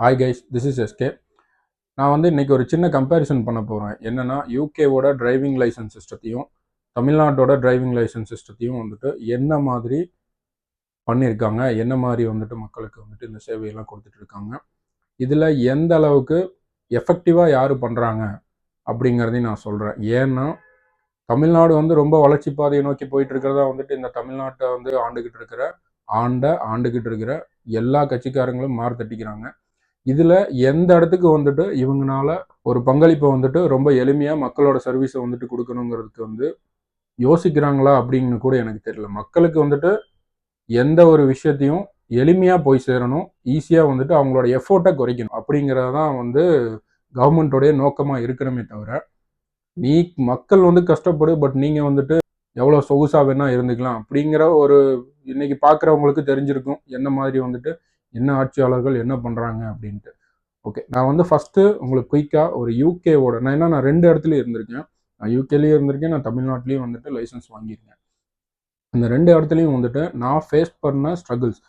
Hi guys this is SK நான் வந்து இன்றைக்கி ஒரு சின்ன கம்பேரிசன் பண்ண போகிறேன் என்னென்னா யூகேவோட டிரைவிங் லைசன்ஸ் சிஸ்டத்தையும் தமிழ்நாட்டோட டிரைவிங் லைசன்ஸ் சிஸ்டத்தையும் வந்துட்டு என்ன மாதிரி பண்ணியிருக்காங்க என்ன மாதிரி வந்துட்டு மக்களுக்கு வந்துட்டு இந்த சேவையெல்லாம் கொடுத்துட்ருக்காங்க இதில் எந்த அளவுக்கு எஃபெக்டிவாக யார் பண்ணுறாங்க அப்படிங்கிறதையும் நான் சொல்கிறேன் ஏன்னா தமிழ்நாடு வந்து ரொம்ப வளர்ச்சி பாதையை நோக்கி போயிட்டு இருக்கிறதா வந்துட்டு இந்த தமிழ்நாட்டை வந்து ஆண்டுகிட்டு இருக்கிற ஆண்ட ஆண்டுகிட்டு இருக்கிற எல்லா கட்சிக்காரங்களும் மாறு தட்டிக்கிறாங்க இதில் எந்த இடத்துக்கு வந்துட்டு இவங்கனால ஒரு பங்களிப்பை வந்துட்டு ரொம்ப எளிமையாக மக்களோட சர்வீஸை வந்துட்டு கொடுக்கணுங்கிறதுக்கு வந்து யோசிக்கிறாங்களா அப்படின்னு கூட எனக்கு தெரியல. மக்களுக்கு வந்துட்டு எந்த ஒரு விஷயத்தையும் எளிமையாக போய் சேரணும் ஈஸியாக வந்துட்டு அவங்களோட எஃபோர்ட்டை குறைக்கணும் அப்படிங்கிறதான் வந்து கவர்மெண்ட்டோடைய நோக்கமாக இருக்கணுமே தவிர நீ மக்கள் வந்து கஷ்டப்படு பட் நீங்கள் வந்துட்டு எவ்வளோ சொகுசாக வேணால் இருந்துக்கலாம் அப்படிங்கிற ஒரு இன்னைக்கு பார்க்குறவங்களுக்கு தெரிஞ்சிருக்கும் என்ன மாதிரி வந்துட்டு என்ன ஆட்சியாளர்கள் என்ன பண்ணுறாங்க அப்படின்ட்டு. ஓகே நான் வந்து ஃபஸ்ட்டு உங்களுக்கு குயிக்காக ஒரு யூகேவோட நான் என்ன நான் ரெண்டு இடத்துலையும் இருந்திருக்கேன். நான் யூகேலேயும் இருந்திருக்கேன் நான் தமிழ்நாட்டிலையும் வந்துட்டு லைசன்ஸ் வாங்கியிருக்கேன். அந்த ரெண்டு இடத்துலையும் வந்துட்டு நான் ஃபேஸ் பண்ண ஸ்ட்ரகிள்ஸ்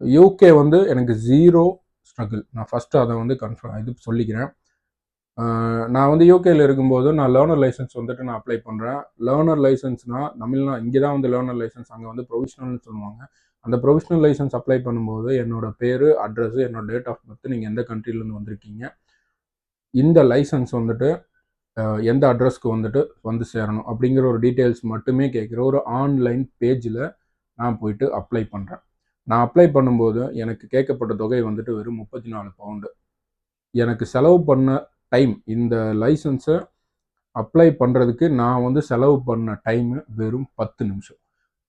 யூகே வந்து எனக்கு ஜீரோ ஸ்ட்ரகிள் நான் ஃபஸ்ட்டு அதை வந்து கன்ஃபார்ம் இது சொல்லிக்கிறேன். நான் வந்து யூகேயில் இருக்கும்போது நான் லேர்னர் லைசன்ஸ் வந்துட்டு நான் அப்ளை பண்ணுறேன் லேர்னர் லைசன்ஸ்னால் தமிழ்நா இங்கே தான் வந்து லேர்னர் லைசன்ஸ் அங்கே வந்து ப்ரொவிஷனல்னு சொல்லுவாங்க. அந்த ப்ரொவிஷனல் லைசன்ஸ் அப்ளை பண்ணும்போது என்னோட பேர் அட்ரஸ் என்னோட டேட் ஆஃப் பர்த் நீங்கள் எந்த கண்ட்ரிலேருந்து வந்திருக்கீங்க. இந்த லைசன்ஸ் வந்துட்டு எந்த அட்ரஸ்க்கு வந்துட்டு வந்து சேரணும் அப்படிங்கிற ஒரு டீட்டெயில்ஸ் மட்டுமே கேட்குற ஒரு ஆன்லைன் பேஜில் நான் போயிட்டு அப்ளை பண்ணுறேன் நான் அப்ளை பண்ணும்போது எனக்கு கேட்கப்பட்ட தொகை வந்துட்டு வெறும் முப்பத்தி நாலு பவுண்டு எனக்கு செலவு பண்ண டைம் இந்த லைசன்ஸை அப்ளை பண்ணுறதுக்கு நான் வந்து செலவு பண்ண டைமு வெறும் பத்து நிமிஷம்.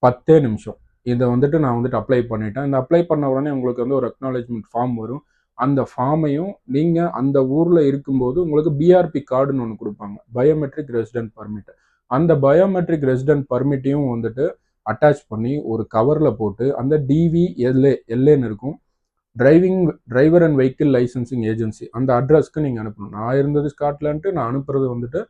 பத்தே நிமிஷம். இதை வந்துட்டு நான் வந்துட்டு அப்ளை பண்ணிட்டேன். இந்த அப்ளை பண்ண உடனே உங்களுக்கு வந்து ஒரு அக்னாலேஜ்மெண்ட் ஃபார்ம் வரும். அந்த ஃபார்மையும் நீங்கள் அந்த ஊரில் இருக்கும்போது உங்களுக்கு பிஆர்பி கார்டுன்னு ஒன்று கொடுப்பாங்க. பயோமெட்ரிக் ரெசிடென்ட் பர்மிட் அந்த பயோமெட்ரிக் ரெசிடென்ட் பர்மிட்டையும் வந்துட்டு அட்டாச் பண்ணி ஒரு கவரில் போட்டு அந்த டிவி எல்ஏ எல்ஏன்னு இருக்கும். Driving driver and vehicle licensing agency அந்த அட்ரஸ்க்கு நீங்கள் அனுப்பணும். நான் இருந்தது ஸ்காட்லாண்டு நான் அனுப்புறது வந்துட்டு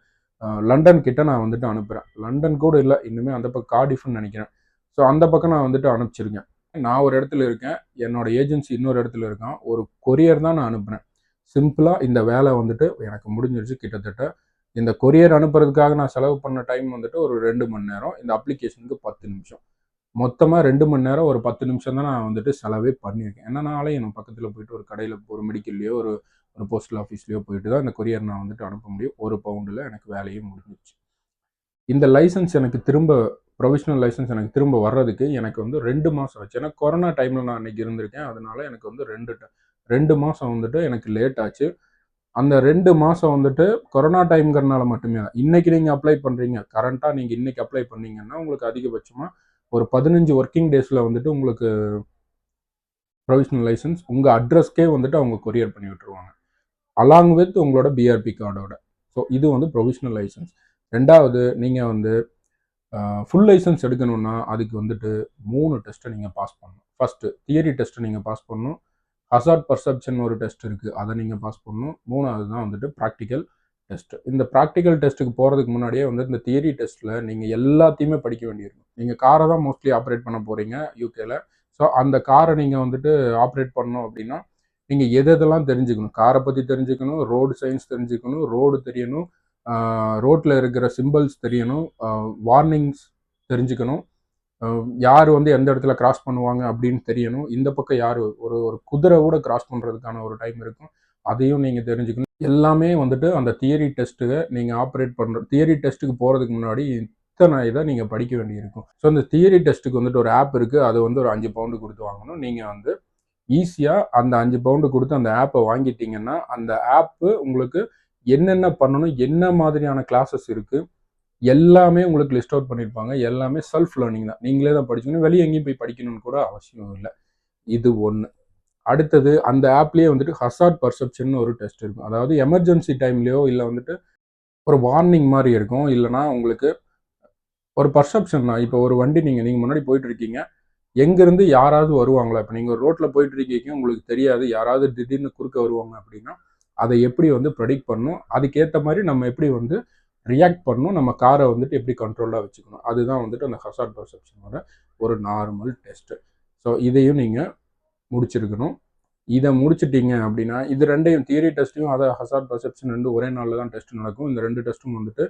லண்டன் கிட்ட நான் வந்துட்டு அனுப்புகிறேன் லண்டன் கூட இல்லை. இன்னுமே அந்த பக்கம் கார்டிஃப்னு நினைக்கிறேன். ஸோ அந்த பக்கம் நான் வந்துட்டு அனுப்பிச்சிருக்கேன். நான் ஒரு இடத்துல இருக்கேன். என்னோட ஏஜென்சி இன்னொரு இடத்துல இருக்கான். ஒரு கொரியர் தான் நான் அனுப்புகிறேன் சிம்பிளாக இந்த வேலை வந்துட்டு எனக்கு முடிஞ்சிருச்சு. கிட்டத்தட்ட இந்த கொரியர் அனுப்புறதுக்காக நான் செலவு பண்ண டைம் வந்துட்டு ஒரு ரெண்டு மணி நேரம். இந்த அப்ளிகேஷனுக்கு பத்து நிமிஷம். மொத்தமாக ரெண்டு மணி நேரம் ஒரு பத்து நிமிஷம் தான் நான் வந்துட்டு செலவே பண்ணியிருக்கேன். என்னனாலே எனக்கு பக்கத்தில் போயிட்டு ஒரு கடையில் ஒரு மெடிக்கல்லையோ ஒரு ஒரு போஸ்டல் ஆஃபீஸ்லையோ போயிட்டு தான் இந்த கொரியர் நான் வந்துட்டு அனுப்ப முடியும். ஒரு பவுண்டில் எனக்கு வேலையும் முடிஞ்சிச்சு இந்த லைசன்ஸ் எனக்கு திரும்ப ப்ரொவிஷனல் லைசன்ஸ் எனக்கு திரும்ப வர்றதுக்கு எனக்கு வந்து ரெண்டு மாதம் ஆச்சு. ஏன்னா கொரோனா டைமில் நான் அன்றைக்கி இருந்திருக்கேன். அதனால எனக்கு வந்து ரெண்டு ரெண்டு மாதம் வந்துட்டு எனக்கு லேட் ஆச்சு. அந்த ரெண்டு மாதம் வந்துட்டு கொரோனா டைம்ங்கிறனால மட்டுமே தான். இன்றைக்கி நீங்கள் அப்ளை பண்ணுறீங்க கரண்ட்டாக நீங்கள் இன்றைக்கி அப்ளை பண்ணீங்கன்னா உங்களுக்கு அதிகபட்சமாக ஒரு பதினஞ்சு ஒர்க்கிங் டேஸில் வந்துட்டு உங்களுக்கு ப்ரொவிஷனல் லைசன்ஸ் உங்கள் அட்ரஸ்க்கே வந்துட்டு அவங்க கொரியர் பண்ணி விட்டுருவாங்க. அலாங் வித் உங்களோட பிஆர்பி கார்டோட ஸோ இது வந்து ப்ரொவிஷனல் லைசன்ஸ் ரெண்டாவது நீங்கள் வந்து ஃபுல் லைசன்ஸ் எடுக்கணும்னா அதுக்கு வந்துட்டு மூணு டெஸ்ட்டை நீங்கள் பாஸ் பண்ணணும். ஃபஸ்ட்டு தியரி டெஸ்ட்டை நீங்கள் பாஸ் பண்ணணும். ஹசார்ட் பர்செப்ஷன் ஒரு டெஸ்ட் இருக்குது அதை நீங்கள் பாஸ் பண்ணணும். மூணாவது தான் வந்துட்டு ப்ராக்டிக்கல் டெஸ்ட்டு இந்த ப்ராக்டிக்கல் டெஸ்ட்டுக்கு போகிறதுக்கு முன்னாடியே வந்து இந்த தியரி டெஸ்ட்டில் நீங்கள் எல்லாத்தையுமே படிக்க வேண்டியிருக்கும். நீங்கள் காரை தான் மோஸ்ட்லி ஆப்ரேட் பண்ண போகிறீங்க யூகேல ஸோ அந்த காரை நீங்கள் வந்துட்டு ஆப்ரேட் பண்ணோம் அப்படின்னா நீங்கள் எது எதெல்லாம் தெரிஞ்சுக்கணும்? காரை பற்றி தெரிஞ்சுக்கணும் ரோடு சயின்ஸ் தெரிஞ்சுக்கணும் ரோடு தெரியணும் ரோட்டில் இருக்கிற சிம்பிள்ஸ் தெரியணும். வார்னிங்ஸ் தெரிஞ்சுக்கணும். யார் வந்து எந்த இடத்துல கிராஸ் பண்ணுவாங்க அப்படின்னு தெரியணும். இந்த பக்கம் யார் ஒரு ஒரு குதிரை கூட கிராஸ் பண்ணுறதுக்கான ஒரு டைம் இருக்கும். அதையும் நீங்கள் தெரிஞ்சுக்கணும். எல்லாமே வந்துட்டு அந்த தியரி டெஸ்ட்டுக்கு நீங்கள் ஆப்ரேட் பண்ணுற தியரி டெஸ்ட்டுக்கு போகிறதுக்கு முன்னாடி இத்தனை இதை நீங்கள் படிக்க வேண்டியிருக்கும். ஸோ அந்த தியரி டெஸ்ட்டுக்கு வந்துட்டு ஒரு ஆப் இருக்குது அது வந்து ஒரு அஞ்சு பவுண்டு கொடுத்து வாங்கணும். நீங்கள் வந்து ஈஸியாக அந்த அஞ்சு பவுண்டு கொடுத்து அந்த ஆப்பை வாங்கிட்டீங்கன்னா அந்த ஆப்பு உங்களுக்கு என்னென்ன பண்ணணும் என்ன மாதிரியான கிளாஸஸ் இருக்குது எல்லாமே உங்களுக்கு லிஸ்ட் அவுட் பண்ணியிருப்பாங்க எல்லாமே செல்ஃப் லேர்னிங் தான். நீங்களே தான் படிச்சுக்கணும். வெளியே எங்கேயும் போய் படிக்கணும்னு கூட அவசியம் இல்லை. இது ஒன்று அடுத்தது அந்த ஆப்லேயே வந்துட்டு ஹசார்ட் பர்செப்ஷன் ஒரு டெஸ்ட் இருக்கும். அதாவது எமர்ஜென்சி டைம்லேயோ இல்லை வந்துட்டு ஒரு வார்னிங் மாதிரி இருக்கும். இல்லைனா உங்களுக்கு ஒரு பர்செப்ஷன் தான். இப்போ ஒரு வண்டி நீங்கள் நீங்கள் முன்னாடி போயிட்டுருக்கீங்க எங்கேருந்து யாராவது வருவாங்களா? இப்போ நீங்கள் ரோட்டில் போயிட்டு இருக்கீங்க உங்களுக்கு தெரியாது. யாராவது திடீர்னு குறுக்க வருவாங்க அப்படின்னா அதை எப்படி வந்து ப்ரெடிக்ட் பண்ணணும் அதுக்கேற்ற மாதிரி நம்ம எப்படி வந்து ரியாக்ட் பண்ணணும் நம்ம காரை வந்துட்டு எப்படி கண்ட்ரோலாக வச்சுக்கணும். அதுதான் வந்துட்டு அந்த ஹசார்ட் பர்செப்ஷனோட ஒரு நார்மல் டெஸ்ட்டு ஸோ இதையும் நீங்கள் முடிச்சிருக்கணும். இதை முடிச்சிட்டிங்க அப்படின்னா இது ரெண்டையும் தியரி டெஸ்ட்டையும் அதை ஹசார்ட் பர்செப்ஷன் ரெண்டு ஒரே நாளில் தான் டெஸ்ட் நடக்கும். இந்த ரெண்டு டெஸ்ட்டும் வந்துட்டு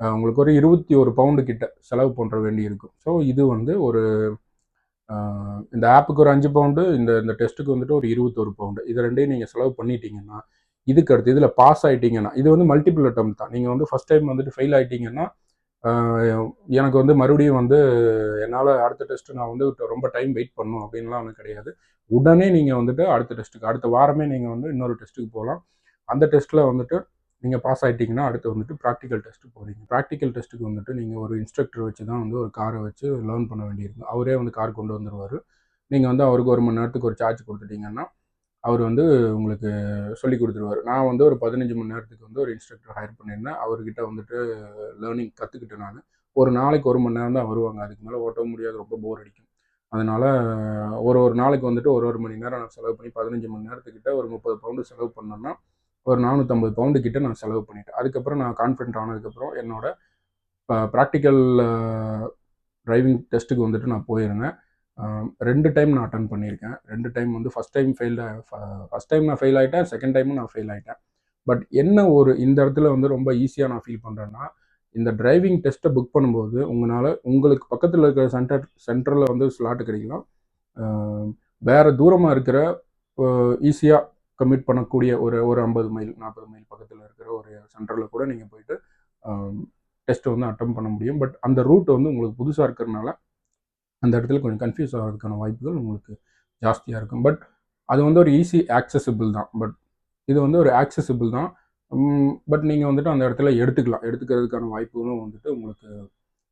உங்களுக்கு ஒரு இருபத்தி ஒரு பவுண்டு கிட்ட செலவு பண்ணுற வேண்டி இருக்கும். ஸோ இது வந்து ஒரு இந்த ஆப்புக்கு ஒரு அஞ்சு பவுண்டு இந்த இந்த டெஸ்ட்டுக்கு வந்துட்டு ஒரு இருபத்தொரு பவுண்டு இது ரெண்டையும் நீங்கள் செலவு பண்ணிட்டீங்கன்னா இதுக்கு அடுத்து இதில் பாஸ் ஆகிட்டீங்கன்னா இது வந்து மல்டிபிள் அட்டம் தான். நீங்கள் வந்து ஃபஸ்ட் டைம் வந்துட்டு ஃபெயில் ஆகிட்டீங்கன்னா எனக்கு வந்து மறுபடியும் வந்து என்னால் அடுத்த டெஸ்ட்டு நான் வந்து ரொம்ப டைம் வெயிட் பண்ணும் அப்படின்லாம் ஒன்றும் கிடையாது. உடனே நீங்கள் வந்துட்டு அடுத்த டெஸ்ட்டுக்கு அடுத்த வாரமே நீங்கள் வந்து இன்னொரு டெஸ்ட்டுக்கு போகலாம். அந்த டெஸ்ட்டில் வந்துட்டு நீங்கள் பாஸ் ஆகிட்டீங்கன்னா அடுத்து வந்துட்டு ப்ராக்டிக்கல் டெஸ்ட்டு போகிறீங்க ப்ராக்டிக்கல் டெஸ்ட்டுக்கு வந்துட்டு நீங்கள் ஒரு இன்ஸ்ட்ரக்டர் வச்சு தான் வந்து ஒரு காரை வச்சு லேர்ன் பண்ண வேண்டியிருக்கும். அவரே வந்து கார் கொண்டு வந்துடுவார் நீங்கள் வந்து அவருக்கு ஒரு மணி நேரத்துக்கு ஒரு சார்ஜ் கொடுத்துட்டீங்கன்னா அவர் வந்து உங்களுக்கு சொல்லி கொடுத்துருவார். நான் வந்து ஒரு பதினஞ்சு மணி நேரத்துக்கு வந்து ஒரு இன்ஸ்ட்ரக்டர் ஹையர் பண்ணியிருந்தேன். அவர்கிட்ட வந்துட்டு லேர்னிங் கற்றுக்கிட்டேன் நான். ஒரு நாளைக்கு ஒரு மணி நேரம் தான் வருவாங்க. அதுக்கு மேலே ஓட்டவும் முடியாது. ரொம்ப போர் அடிக்கும். அதனால் ஒரு ஒரு நாளைக்கு வந்துட்டு ஒரு ஒரு மணி நேரம் நான் செலவு பண்ணி பதினஞ்சு மணி நேரத்துக்கிட்ட ஒரு முப்பது பவுண்டு செலவு பண்ணேன்னா ஒரு நானூற்றம்பது பவுண்டு கிட்ட நான் செலவு பண்ணிட்டேன். அதுக்கப்புறம் நான் கான்ஃபிடென்ட் ஆனதுக்கப்புறம் என்னோட ப்ராக்டிக்கல் டிரைவிங் டெஸ்ட்டுக்கு வந்துட்டு நான் போயிருந்தேன். ரெண்டு டைம் நான் அட்டன் பண்ணியிருக்கேன். ரெண்டு டைம் வந்து first time fail first time நான் ஃபெயில் ஆகிட்டேன் செகண்ட் டைமும் நான் ஃபெயில் ஆகிட்டேன் பட் என்ன ஒரு இந்த இடத்துல வந்து ரொம்ப ஈஸியாக நான் ஃபீல் பண்ணுறேன்னா இந்த டிரைவிங் டெஸ்ட்டை புக் பண்ணும்போது உங்களால் உங்களுக்கு பக்கத்தில் இருக்கிற சென்டர் சென்டரில் வந்து ஸ்லாட் கிடைக்கலாம். வேறு தூரமாக இருக்கிற ஈஸியாக கமிட் பண்ணக்கூடிய ஒரு ஒரு ஐம்பது மைல் நாற்பது மைல் பக்கத்தில் இருக்கிற ஒரு சென்டரில் கூட நீங்கள் போயிட்டு டெஸ்ட்டை வந்து அட்டம் பண்ண முடியும். பட் அந்த ரூட் வந்து உங்களுக்கு புதுசாக இருக்கிறதுனால அந்த இடத்துல கொஞ்சம் கன்ஃபியூஸ் ஆகிறதுக்கான வாய்ப்புகள் உங்களுக்கு ஜாஸ்தியாக இருக்கும். பட் அது வந்து ஒரு ஈஸி ஆக்சசிபிள் தான். பட் இது வந்து ஒரு ஆக்சசிபிள் தான். பட் நீங்கள் வந்துட்டு அந்த இடத்துல எடுத்துக்கலாம். எடுத்துக்கிறதுக்கான வாய்ப்புகளும் வந்துட்டு உங்களுக்கு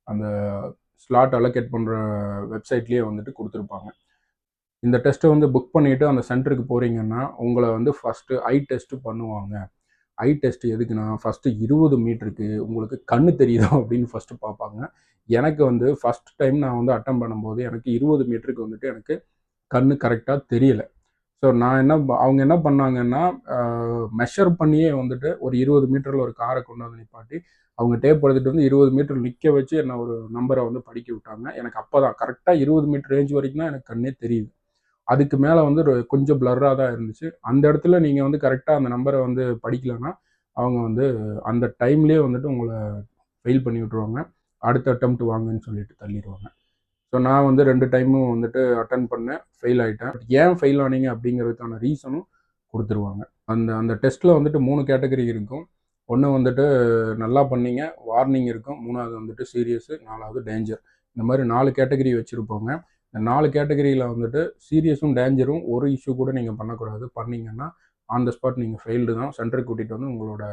அந்த ஸ்லாட் அலோகேட் பண்ணுற வெப்சைட்லேயே வந்துட்டு கொடுத்துருப்பாங்க. இந்த டெஸ்ட்டை வந்து புக் பண்ணிவிட்டு அந்த சென்டருக்கு போகிறீங்கன்னா உங்களை வந்து ஃபஸ்ட்டு ஐ டெஸ்ட்டு பண்ணுவாங்க. ஐ டெஸ்ட் எதுக்குன்னா ஃபஸ்ட்டு இருபது மீட்டருக்கு உங்களுக்கு கண்ணு தெரியுதா அப்படின்னு ஃபஸ்ட்டு பார்ப்பாங்க. எனக்கு வந்து ஃபஸ்ட் டைம் நான் வந்து அட்டம் பண்ணும்போது எனக்கு இருபது மீட்டருக்கு வந்துட்டு எனக்கு கண்ணு கரெக்டாக தெரியலை. ஸோ நான் என்ன ப- அவங்க என்ன பண்ணாங்கன்னா மெஷர் பண்ணியே வந்துட்டு ஒரு இருபது மீட்டரில் ஒரு காரை கொண்டு வந்து நிப்பாட்டி அவங்க டேப் எடுத்துகிட்டு வந்து இருபது மீட்டர் நிற்க வச்சு என்ன ஒரு நம்பரை வந்து படிக்க விட்டாங்க. எனக்கு அப்போ தான் கரெக்டாக இருபது மீட்டர் ரேஞ்ச் வரைக்கும் தான் எனக்கு கண்ணே தெரியுது. அதுக்கு மேலே வந்து கொஞ்சம் பிளர்ராக தான் இருந்துச்சு. அந்த இடத்துல நீங்கள் வந்து கரெக்டாக அந்த நம்பரை வந்து படிக்கலைன்னா அவங்க வந்து அந்த டைம்லேயே வந்துட்டு உங்களை ஃபெயில் பண்ணி விட்ருவாங்க அடுத்த அட்டம் வாங்கன்னு சொல்லிட்டு தள்ளிடுவாங்க ஸோ நான் வந்து ரெண்டு டைமும் வந்துட்டு அட்டன் பண்ணேன். ஃபெயில் ஆகிட்டேன் ஏன் ஃபெயில் ஆனீங்க அப்படிங்கிறதுக்கான ரீசனும் கொடுத்துருவாங்க. அந்த அந்த டெஸ்ட்டில் வந்துட்டு மூணு கேட்டகரி இருக்கும். ஒன்று வந்துட்டு நல்லா பண்ணீங்க. வார்னிங் இருக்கும். மூணாவது வந்துட்டு சீரியஸு நாலாவது டேஞ்சர் இந்த மாதிரி நாலு கேட்டகரி வச்சுருப்போங்க. நாலு கேட்டகரியில் வந்துட்டு சீரியஸும் டேஞ்சரும் ஒரு இஷ்யூ கூட நீங்கள் பண்ணக்கூடாது. பண்ணீங்கன்னா ஆன் த ஸ்பாட் நீங்கள் ஃபெயில்டு தான். சென்டருக்கு கூட்டிகிட்டு வந்து உங்களோட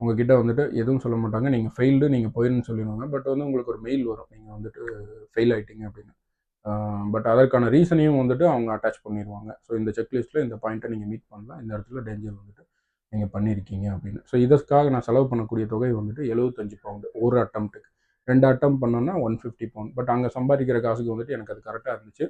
உங்ககிட்ட வந்துட்டு எதுவும் சொல்ல மாட்டாங்க. நீங்கள் ஃபெயில்டு நீங்கள் போயிருன்னு சொல்லிடுவாங்க. பட் வந்து உங்களுக்கு ஒரு மெயில் வரும். நீங்கள் வந்துட்டு ஃபெயில் ஆகிட்டீங்க அப்படின்னு. பட் அதற்கான ரீசனையும் வந்துட்டு அவங்க அட்டாச் பண்ணிடுவாங்க ஸோ இந்த செக்லிஸ்ட்டில் இந்த பாயிண்ட்டை நீங்கள் மீட் பண்ணலாம். இந்த இடத்துல டேஞ்சர் வந்துட்டு நீங்கள் பண்ணியிருக்கீங்க அப்படின்னு. ஸோ இதற்காக நான் செலவு பண்ணக்கூடிய தொகை வந்துட்டு எழுபத்தஞ்சு பவுண்டு ஒரு அட்டம்ப்ட்டுக்கு ரெண்டு அட்டம் பண்ணோன்னா ஒன் ஃபிஃப்டி பவுண்ட் பட் அங்கே சம்பாதிக்கிற காசுக்கு வந்துட்டு எனக்கு அது கரெக்டாக இருந்துச்சு.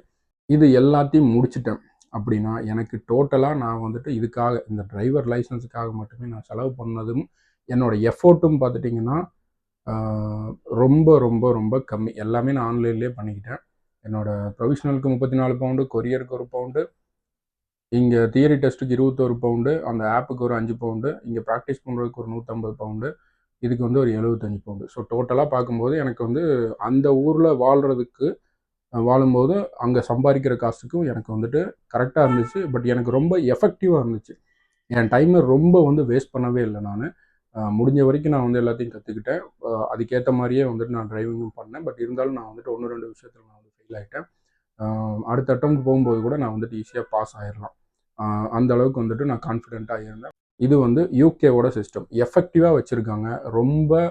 இது எல்லாத்தையும் முடிச்சிட்டேன். அப்படின்னா எனக்கு டோட்டலாக நான் வந்துட்டு இதுக்காக இந்த டிரைவர் லைசன்ஸுக்காக மட்டுமே நான் செலவு பண்ணதும் என்னோட எஃபோர்ட்டும் பார்த்துட்டிங்கன்னா ரொம்ப ரொம்ப ரொம்ப கம்மி. எல்லாமே நான் ஆன்லைன்லேயே பண்ணிக்கிட்டேன். என்னோடய ப்ரொவிஷனலுக்கு முப்பத்தி நாலு பவுண்டு கொரியருக்கு ஒரு பவுண்டு இங்கே தியரி டெஸ்ட்டுக்கு இருபத்தோரு பவுண்டு அந்த ஆப்புக்கு ஒரு அஞ்சு பவுண்டு இங்கே ப்ராக்டிஸ் பண்ணுறதுக்கு ஒரு நூற்றம்பது பவுண்டு இதுக்கு வந்து ஒரு எழுபத்தஞ்சு பவுண்டு. ஸோ டோட்டலாக பார்க்கும்போது எனக்கு வந்து அந்த ஊரில் வாழ்கிறதுக்கு வாழும்போது அங்கே சம்பாதிக்கிற காசுக்கும் எனக்கு வந்துட்டு கரெக்டாக இருந்துச்சு. பட் எனக்கு ரொம்ப எஃபெக்டிவாக இருந்துச்சு. என் டைமை ரொம்ப வந்து வேஸ்ட் பண்ணவே இல்லை நான். முடிஞ்ச வரைக்கும் நான் வந்து எல்லாத்தையும் கற்றுக்கிட்டேன் அதுக்கேற்ற மாதிரியே வந்துட்டு நான் டிரைவிங்கும் பண்ணேன். பட் இருந்தாலும் நான் வந்துட்டு ஒன்று ரெண்டு விஷயத்தில் நான் வந்து ஃபெயில் ஆகிட்டேன் அடுத்த அட்டம் போகும்போது கூட நான் வந்துட்டு ஈஸியாக பாஸ் ஆயிடலாம் அந்த அளவுக்கு வந்துட்டு நான் கான்ஃபிடென்ட்டாக இருந்தேன். இது வந்து யூகேவோட சிஸ்டம் எஃபெக்டிவாக வச்சுருக்காங்க. ரொம்ப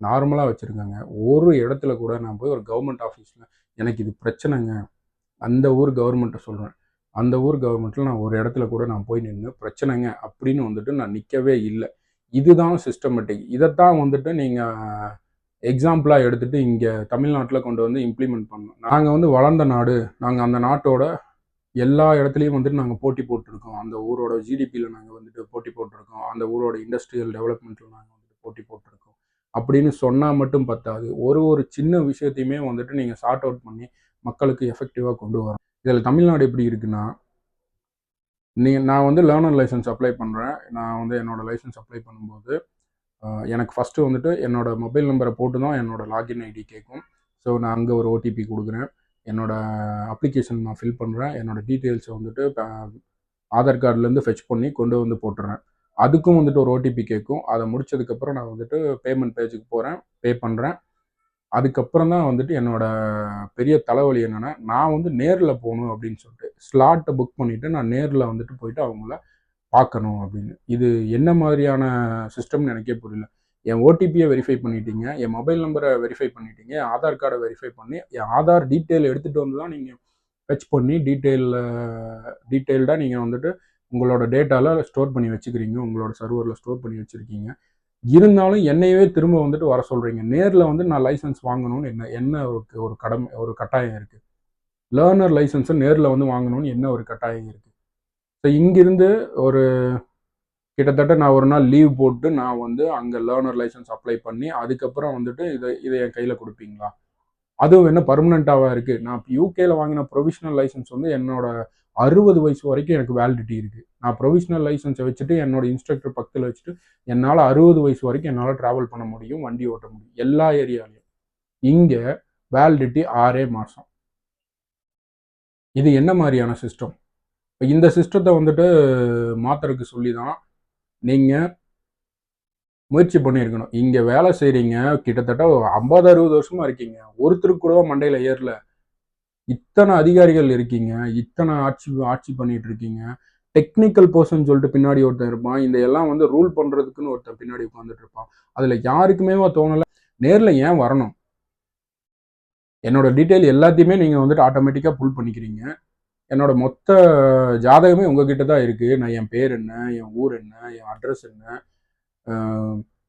நார்மலாக வச்சுருக்காங்க. ஒரு இடத்துல கூட நான் போய் ஒரு கவர்மெண்ட் ஆஃபீஸில் எனக்கு இது பிரச்சனைங்க. அந்த ஊர் கவர்மெண்ட்டை சொல்கிறேன் அந்த ஊர் கவர்மெண்ட்டில் நான் ஒரு இடத்துல கூட நான் போய் நின்று பிரச்சனைங்க அப்படின்னு வந்துட்டு நான் நிற்கவே இல்லை. இதுதான் சிஸ்டமேட்டிக் இதைத்தான் வந்துட்டு நீங்கள் எக்ஸாம்பிளாக எடுத்துகிட்டு இங்கே தமிழ்நாட்டில் கொண்டு வந்து இம்ப்ளிமெண்ட் பண்ணோம் நாங்கள் வந்து வளர்ந்த நாடு. நாங்கள் அந்த நாட்டோட எல்லா இடத்துலையும் வந்துட்டு நாங்கள் போட்டி போட்டிருக்கோம். அந்த ஊரோட ஜிடிபியில் நாங்கள் வந்துட்டு போட்டி போட்டிருக்கோம். அந்த ஊரோட இண்டஸ்ட்ரியல் டெவலப்மெண்ட்டில் நாங்கள் வந்துட்டு போட்டி போட்டிருக்கோம். அப்படின்னு சொன்னால் மட்டும் பத்தாது. ஒரு ஒரு சின்ன விஷயத்தையுமே வந்துட்டு நீங்கள் சார்ட் அவுட் பண்ணி மக்களுக்கு எஃபெக்டிவாக கொண்டு வரோம் இதில் தமிழ்நாடு எப்படி இருக்குன்னா நீ நான் வந்து லேர்னர் லைசன்ஸ் அப்ளை பண்ணுறேன் நான் வந்து என்னோடய லைசன்ஸ் அப்ளை பண்ணும்போது எனக்கு ஃபஸ்ட்டு வந்துட்டு என்னோடய மொபைல் நம்பரை போட்டு தான் என்னோடய லாகின் ஐடி கேட்கும் ஸோ நான் அங்கே ஒரு ஓடிபி கொடுக்குறேன். என்னோடய அப்ளிகேஷன் நான் ஃபில் பண்ணுறேன் என்னோட டீட்டெயில்ஸை வந்துட்டு ஆதார் கார்டுலேருந்து ஃபெச் பண்ணி கொண்டு வந்து போட்டுறேன். அதுக்கும் வந்துட்டு ஒரு ஓடிபி கேட்கும். அதை முடிச்சதுக்கப்புறம் நான் வந்துட்டு பேமெண்ட் பேஜுக்கு போகிறேன் பே பண்ணுறேன் அதுக்கப்புறம் தான் வந்துட்டு என்னோட பெரிய தலைவலி என்னென்னா நான் வந்து நேரில் போகணும் அப்படின்னு சொல்லிட்டு ஸ்லாட்டை புக் பண்ணிவிட்டு நான் நேரில் வந்துட்டு போயிட்டு அவங்கள பார்க்கணும் அப்படின்னு. இது என்ன மாதிரியான சிஸ்டம்னு எனக்கே புரியல. என் ஓடிபியை வெரிஃபை பண்ணிட்டீங்க என் மொபைல் நம்பரை வெரிஃபை பண்ணிட்டீங்க என் ஆதார் கார்டை வெரிஃபை பண்ணி என் ஆதார் டீட்டெயில் எடுத்துகிட்டு வந்து தான் நீங்கள் ஃபெச் பண்ணி டீட்டெயிலில் டீட்டெயில்டாக நீங்கள் வந்துட்டு உங்களோட டேட்டாவில் ஸ்டோர் பண்ணி வச்சுக்கிறீங்க உங்களோட சர்வரில் ஸ்டோர் பண்ணி வச்சுருக்கீங்க. இருந்தாலும் என்னையவே திரும்ப வந்துட்டு வர சொல்கிறீங்க நேரில் வந்து நான் லைசன்ஸ் வாங்கணும்னு என்ன என்ன ஒரு ஒரு கடமை ஒரு கட்டாயம் இருக்குது லேர்னர் லைசன்ஸை நேரில் வந்து வாங்கணும்னு என்ன ஒரு கட்டாயம் இருக்குது ஸோ இங்கிருந்து ஒரு கிட்டத்தட்ட நான் ஒரு நாள் லீவ் போட்டு நான் வந்து அங்கே லேர்னர் லைசன்ஸ் அப்ளை பண்ணி அதுக்கப்புறம் வந்துட்டு இதை இதை என் கையில் கொடுப்பீங்களா? அதுவும் என்ன பர்மனெண்ட்டாக இருக்குது நான் யூகேல வாங்கின ப்ரொவிஷனல் லைசன்ஸ் வந்து என்னோட அறுபது வயசு வரைக்கும் எனக்கு வேலிடிட்டி இருக்குது நான் ப்ரொவிஷனல் லைசன்ஸை வச்சுட்டு என்னோட இன்ஸ்ட்ரக்டர் பக்கத்தில் வச்சுட்டு என்னால் அறுபது வயசு வரைக்கும் என்னால் ட்ராவல் பண்ண முடியும் வண்டி ஓட்ட முடியும் எல்லா ஏரியாலையும் இங்கே வேலிடிட்டி ஆறே மாதம் இது என்ன மாதிரியான சிஸ்டம் இப்போ இந்த சிஸ்டத்தை வந்துட்டு மாத்துறதுக்கு சொல்லி தான் நீங்கள் முயற்சி பண்ணியிருக்கணும். இங்கே வேலை செய்கிறீங்க கிட்டத்தட்ட ஐம்பது அறுபது வருஷமாக இருக்கீங்க. ஒருத்தருக்கு கூட மண்டையில் ஏறல. இத்தனை அதிகாரிகள் இருக்கீங்க இத்தனை ஆட்சி ஆட்சி பண்ணிட்டு இருக்கீங்க டெக்னிக்கல் பர்சன் சொல்லிட்டு பின்னாடி ஒருத்தன் இருப்பான். இந்த எல்லாம் வந்து ரூல் பண்ணுறதுக்குன்னு ஒருத்தன் பின்னாடி உட்காந்துட்டு இருப்பான். அதில் யாருக்குமே தோணலை. நேரில் ஏன் வரணும்? என்னோட டீட்டெயில் எல்லாத்தையுமே நீங்கள் வந்துட்டு ஆட்டோமேட்டிக்காக புல் பண்ணிக்கிறீங்க. என்னோட மொத்த ஜாதகமே உங்ககிட்ட தான் இருக்குது நான் என் பேர் என்ன என் ஊர் என்ன என் அட்ரஸ் என்ன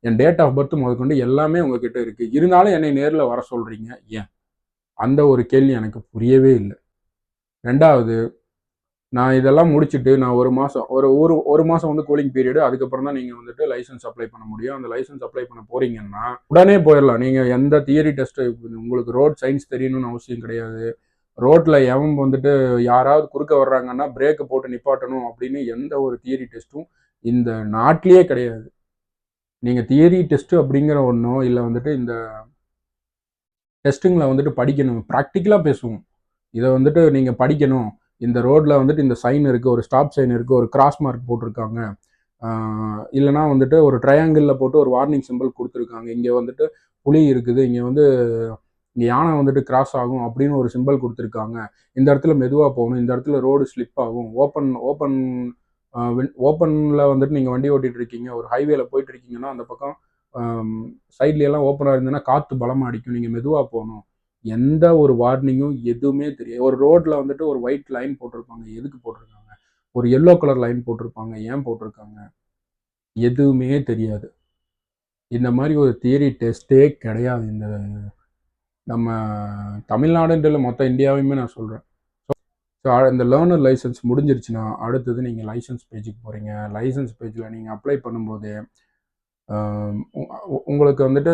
என் டேட் ஆஃப் பர்த் முதற்கொண்டு எல்லாமே உங்ககிட்ட இருக்குது இருந்தாலும் என்னை நேரில் வர சொல்கிறீங்க ஏன்? அந்த ஒரு கேள்வி எனக்கு புரியவே இல்லை. ரெண்டாவது நான் இதெல்லாம் முடிச்சுட்டு நான் ஒரு மாதம் ஒரு ஒரு ஒரு மாதம் வந்து கூலிங் பீரியடு அதுக்கப்புறம் தான் நீங்கள் வந்துட்டு லைசன்ஸ் அப்ளை பண்ண முடியும். அந்த லைசன்ஸ் அப்ளை பண்ண போகிறீங்கன்னா உடனே போயிடலாம். நீங்கள் எந்த தியரி டெஸ்ட்டு உங்களுக்கு ரோட் சயின்ஸ் தெரியணும்னு அவசியம் கிடையாது. ரோட்டில் எவன் வந்துட்டு யாராவது குறுக்க வர்றாங்கன்னா பிரேக்கை போட்டு நிப்பாட்டணும் அப்படின்னு எந்த ஒரு தியரி டெஸ்ட்டும் இந்த நாட்டிலேயே கிடையாது. நீங்கள் தியரி டெஸ்ட்டு அப்படிங்கிற ஒன்றும் இல்லை வந்துட்டு இந்த டெஸ்ட்டுங்களை வந்துட்டு படிக்கணும். ப்ராக்டிக்கலாக பேசுவோம். இதை வந்துட்டு நீங்கள் படிக்கணும். இந்த ரோட்டில் வந்துட்டு இந்த சைன் இருக்குது ஒரு ஸ்டாப் சைன் இருக்குது ஒரு கிராஸ் மார்க் போட்டிருக்காங்க. இல்லைனா வந்துட்டு ஒரு ட்ரையாங்கிளில் போட்டு ஒரு வார்னிங் சிம்பிள் கொடுத்துருக்காங்க. இங்கே வந்துட்டு புலி இருக்குது. இங்கே வந்து இங்கே யானை வந்துட்டு கிராஸ் ஆகும் அப்படின்னு ஒரு சிம்பிள் கொடுத்துருக்காங்க. இந்த இடத்துல மெதுவாக போகணும். இந்த இடத்துல ரோடு ஸ்லிப் ஆகும். ஓப்பன் ஓப்பன் ஓப்பனில் வந்துட்டு நீங்கள் வண்டி ஓட்டிகிட்டு இருக்கீங்க. ஒரு ஹைவேல போயிட்டு இருக்கீங்கன்னா அந்த பக்கம் சைட்ல எல்லாம் ஓப்பனாக இருந்ததுன்னா காற்று பலமாக அடிக்கும். நீங்கள் மெதுவாக போகணும். எந்த ஒரு வார்னிங்கும் எதுவுமே தெரியாது. ஒரு ரோட்டில் வந்துட்டு ஒரு ஒயிட் லைன் போட்டிருப்பாங்க. எதுக்கு போட்டிருக்காங்க? ஒரு எல்லோ கலர் லைன் போட்டிருப்பாங்க. ஏன் போட்டிருக்காங்க? எதுவுமே தெரியாது. இந்த மாதிரி ஒரு தியரி டெஸ்ட்டே கிடையாது இந்த நம்ம தமிழ்நாடுன்றில் மொத்த இந்தியாவையுமே நான் சொல்கிறேன் ஸோ இந்த லேர்னர் லைசன்ஸ் முடிஞ்சிருச்சுன்னா அடுத்தது நீங்கள் லைசன்ஸ் பேஜுக்கு போகிறீங்க லைசன்ஸ் பேஜில் நீங்கள் அப்ளை பண்ணும்போது உங்களுக்கு வந்துட்டு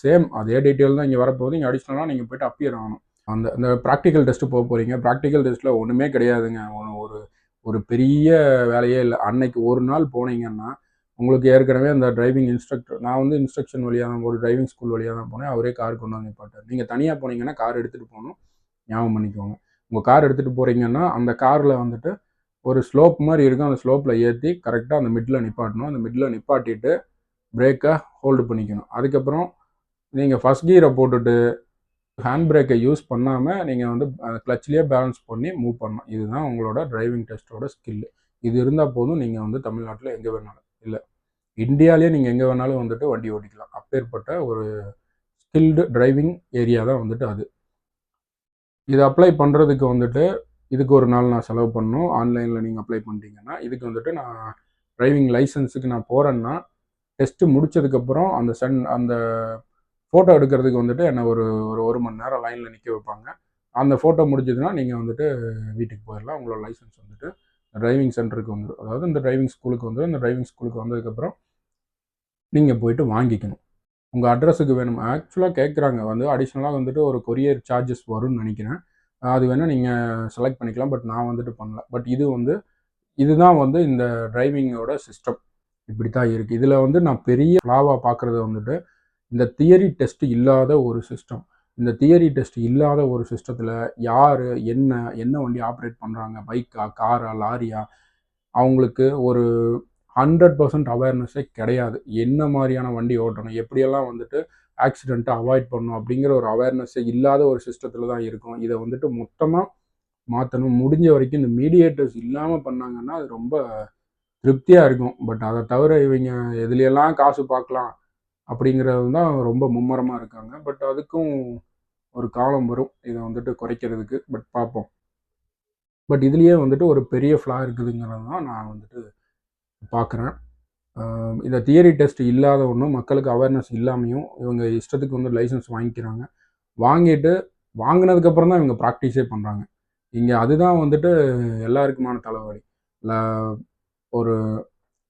சேம் அதே டீட்டெயில் தான் இங்கே வரப்போகுது. நீங்கள் அடிஷ்னலாக நீங்கள் போய்ட்டு அப்பியர் ஆகணும். அந்த அந்த ப்ராக்டிக்கல் டெஸ்ட்டு போக போகிறீங்க ப்ராக்டிக்கல் டெஸ்ட்டில் ஒன்றுமே கிடையாதுங்க. ஒன்று ஒரு ஒரு பெரிய வேலையே இல்லை. அன்னைக்கு ஒரு நாள் போனீங்கன்னா உங்களுக்கு ஏற்கனவே அந்த டிரைவிங் இன்ஸ்ட்ரக்டர் நான் வந்து இன்ஸ்ட்ரக்ஷன் வழியாக தான் ஒரு டிரைவிங் ஸ்கூல் வழியாக தான் போனேன் அவரே கார் கொண்டு வந்து நிப்பாட்டார். நீங்கள் தனியாக போனீங்கன்னா கார் எடுத்துகிட்டு போகணும். ஞாபகம் பண்ணிக்கோங்க. உங்கள் கார் எடுத்துகிட்டு போகிறீங்கன்னா அந்த காரில் வந்துட்டு ஒரு ஸ்லோப் மாதிரி இருக்கும். அந்த ஸ்லோப்பில் ஏற்றி கரெக்டாக அந்த மிட்டில் நிப்பாட்டணும். அந்த மிட்டில் நிப்பாட்டிட்டு பிரேக்கை ஹோல்டு பண்ணிக்கணும். அதுக்கப்புறம் நீங்கள் ஃபஸ்ட் கீரை போட்டுட்டு ஹேண்ட் பிரேக்கை யூஸ் பண்ணாமல் நீங்கள் வந்து கிளச்லேயே பேலன்ஸ் பண்ணி மூவ் பண்ணணும். இதுதான் உங்களோட டிரைவிங் டெஸ்ட்டோட ஸ்கில்லு இது இருந்தால் போதும். நீங்கள் வந்து தமிழ்நாட்டில் எங்கே வேணாலும் இல்லை. இந்தியாவிலே நீங்கள் எங்கே வேணாலும் வந்துட்டு வண்டி ஓட்டிக்கலாம். அப்பேற்பட்ட ஒரு ஸ்கில்டு டிரைவிங் ஏரியா தான் வந்துட்டு அது. இது அப்ளை பண்ணுறதுக்கு வந்துட்டு இதுக்கு ஒரு நாள் நான் செலவு பண்ணணும். ஆன்லைனில் நீங்கள் அப்ளை பண்ணிட்டீங்கன்னா இதுக்கு வந்துட்டு நான் டிரைவிங் லைசன்ஸுக்கு நான் போகிறேன்னா டெஸ்ட்டு முடித்ததுக்கப்புறம் அந்த சன் அந்த ஃபோட்டோ எடுக்கிறதுக்கு வந்துட்டு என்னை ஒரு ஒரு ஒரு மணி நேரம் லைனில் நிற்க வைப்பாங்க. அந்த ஃபோட்டோ முடிஞ்சதுன்னா நீங்கள் வந்துட்டு வீட்டுக்கு போயிடலாம். உங்களோட லைசன்ஸ் வந்துட்டு டிரைவிங் சென்டருக்கு வந்துடும் அதாவது இந்த டிரைவிங் ஸ்கூலுக்கு வந்துடும் இந்த டிரைவிங் ஸ்கூலுக்கு வந்ததுக்கப்புறம் நீங்கள் போயிட்டு வாங்கிக்கணும். உங்கள் அட்ரஸுக்கு வேணும். ஆக்சுவலாக கேட்குறாங்க வந்து அடிஷ்னலாக வந்துட்டு ஒரு கொரியர் சார்ஜஸ் வரும்னு நினைக்கிறேன். அது வேணால் நீங்கள் செலக்ட் பண்ணிக்கலாம். பட் நான் வந்துட்டு பண்ணல. பட் இது வந்து இதுதான் வந்து இந்த டிரைவிங்கோட சிஸ்டம் இப்படி தான் இருக்குது இதில் வந்து நான் பெரிய ஃப்ளாவாக பார்க்குறது வந்துட்டு இந்த தியரி டெஸ்ட் இல்லாத ஒரு சிஸ்டம் இந்த தியரி டெஸ்ட் இல்லாத ஒரு சிஸ்டத்தில் யார் என்ன என்ன வண்டி ஆப்ரேட் பண்ணுறாங்க பைக்கா காரா லாரியா அவங்களுக்கு ஒரு ஹண்ட்ரட் பர்சன்ட் அவேர்னஸே கிடையாது. என்ன மாதிரியான வண்டி ஓட்டணும்? எப்படியெல்லாம் வந்துட்டு ஆக்சிடெண்ட்டை அவாய்ட் பண்ணணும்? அப்படிங்கிற ஒரு அவேர்னஸ்ஸே இல்லாத ஒரு சிஸ்டத்தில் தான் இருக்கும். இதை வந்துட்டு மொத்தமாக மாற்றணும் முடிஞ்ச வரைக்கும் இந்த மீடியேட்டர்ஸ் இல்லாமல் பண்ணாங்கன்னா அது ரொம்ப திருப்தியாக இருக்கும். பட் அதை தவிர இவங்க எதுலையெல்லாம் காசு பார்க்கலாம் அப்படிங்கிறது தான் ரொம்ப மும்மரமாக இருக்காங்க. பட் அதுக்கும் ஒரு காலம் வரும். இதை வந்துட்டு குறைக்கிறதுக்கு பட் பார்ப்போம். பட் இதுலேயே வந்துட்டு ஒரு பெரிய ஃப்ளா இருக்குதுங்கிறது தான் நான் வந்துட்டு பார்க்குறேன். இந்த தியரி டெஸ்ட் இல்லாத ஒன்றும் மக்களுக்கு அவேர்னஸ் இல்லாமையும் இவங்க இஷ்டத்துக்கு வந்து லைசன்ஸ் வாங்கிக்கிறாங்க. வாங்கிட்டு வாங்கினதுக்கப்புறம் தான் இவங்க ப்ராக்டிஸே பண்ணுறாங்க இங்கே அதுதான் வந்துட்டு எல்லாருக்குமான தலைவலி. இல்லை ஒரு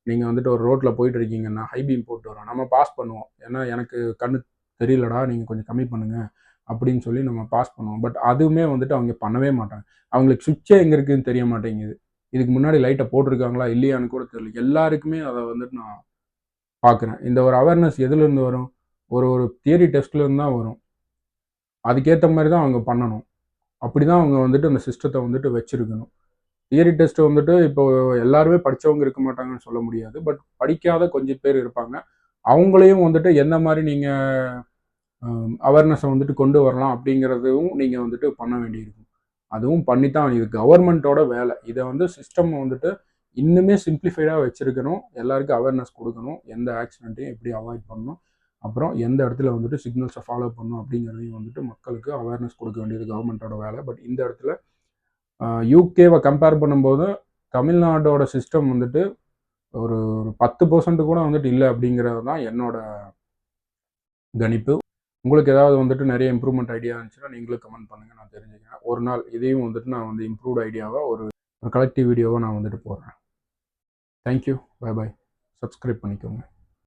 நீங்கள் வந்துட்டு ஒரு ரோட்டில் போயிட்டு இருக்கீங்கன்னா ஹை பீம் போட்டு வரோம். நம்ம பாஸ் பண்ணுவோம். ஏன்னா எனக்கு கண்ணு தெரியலடா நீங்கள் கொஞ்சம் கம்மி பண்ணுங்கள் அப்படின்னு சொல்லி நம்ம பாஸ் பண்ணுவோம். பட் அதுவுமே வந்துட்டு அவங்க பண்ணவே மாட்டாங்க. அவங்களுக்கு சுவிட்சே எங்கே இருக்குதுன்னு தெரிய மாட்டேங்குது. இதுக்கு முன்னாடி லைட்டை போட்டிருக்காங்களா இல்லையான்னு கூட தெரியல. எல்லாருக்குமே அதை வந்துட்டு நான் பார்க்குறேன். இந்த ஒரு அவேர்னஸ் எதுலேருந்து வரும்? ஒரு ஒரு தியரி டெஸ்ட்லேருந்து தான் வரும். அதுக்கேற்ற மாதிரி தான் அவங்க பண்ணணும். அப்படி தான் அவங்க வந்துட்டு அந்த சிஸ்டத்தை வந்துட்டு வச்சுருக்கணும். தியரி டெஸ்ட் வந்துட்டு இப்போ எல்லாருமே படித்தவங்க இருக்க மாட்டாங்கன்னு சொல்ல முடியாது. பட் படிக்காத கொஞ்சம் பேர் இருப்பாங்க. அவங்களையும் வந்துட்டு எந்த மாதிரி நீங்கள் அவேர்னஸை வந்துட்டு கொண்டு வரலாம் அப்படிங்கிறதும் நீங்கள் வந்துட்டு பண்ண வேண்டியிருக்கும். அதுவும் பண்ணித்தான் இது கவர்மெண்ட்டோட வேலை. இதை வந்து சிஸ்டம் வந்துட்டு இன்னுமே சிம்பிளிஃபைடாக வச்சுருக்கணும். எல்லாருக்கும் அவேர்னஸ் கொடுக்கணும். எந்த ஆக்சிடென்ட்டையும் எப்படி அவாய்ட் பண்ணணும். அப்புறம் எந்த இடத்துல வந்துட்டு சிக்னல்ஸை ஃபாலோ பண்ணணும் அப்படிங்கிறதையும் வந்துட்டு மக்களுக்கு அவேர்னஸ் கொடுக்க வேண்டியது கவர்மெண்ட்டோட வேலை. பட் இந்த இடத்துல யூகேவை கம்பேர் பண்ணும்போது தமிழ்நாடோட சிஸ்டம் வந்துட்டு ஒரு ஒரு பத்து பர்சன்ட் கூட வந்துட்டு இல்லை அப்படிங்கிறது தான் என்னோட கணிப்பு. உங்களுக்கு ஏதாவது வந்துட்டு நிறைய இம்ப்ரூவ்மெண்ட் ஐடியா இருந்துச்சுன்னா நீங்களும் கமெண்ட் பண்ணுங்கள் நான் தெரிஞ்சுக்கிறேன். ஒரு நாள் இதையும் வந்துட்டு நான் வந்து இம்ப்ரூவ்ட் ஐடியாவாக ஒரு கலெக்டிவ் வீடியோவாக நான் வந்துட்டு போடுறேன். தேங்க்யூ பை பாய் சப்ஸ்கிரைப் பண்ணிக்கோங்க.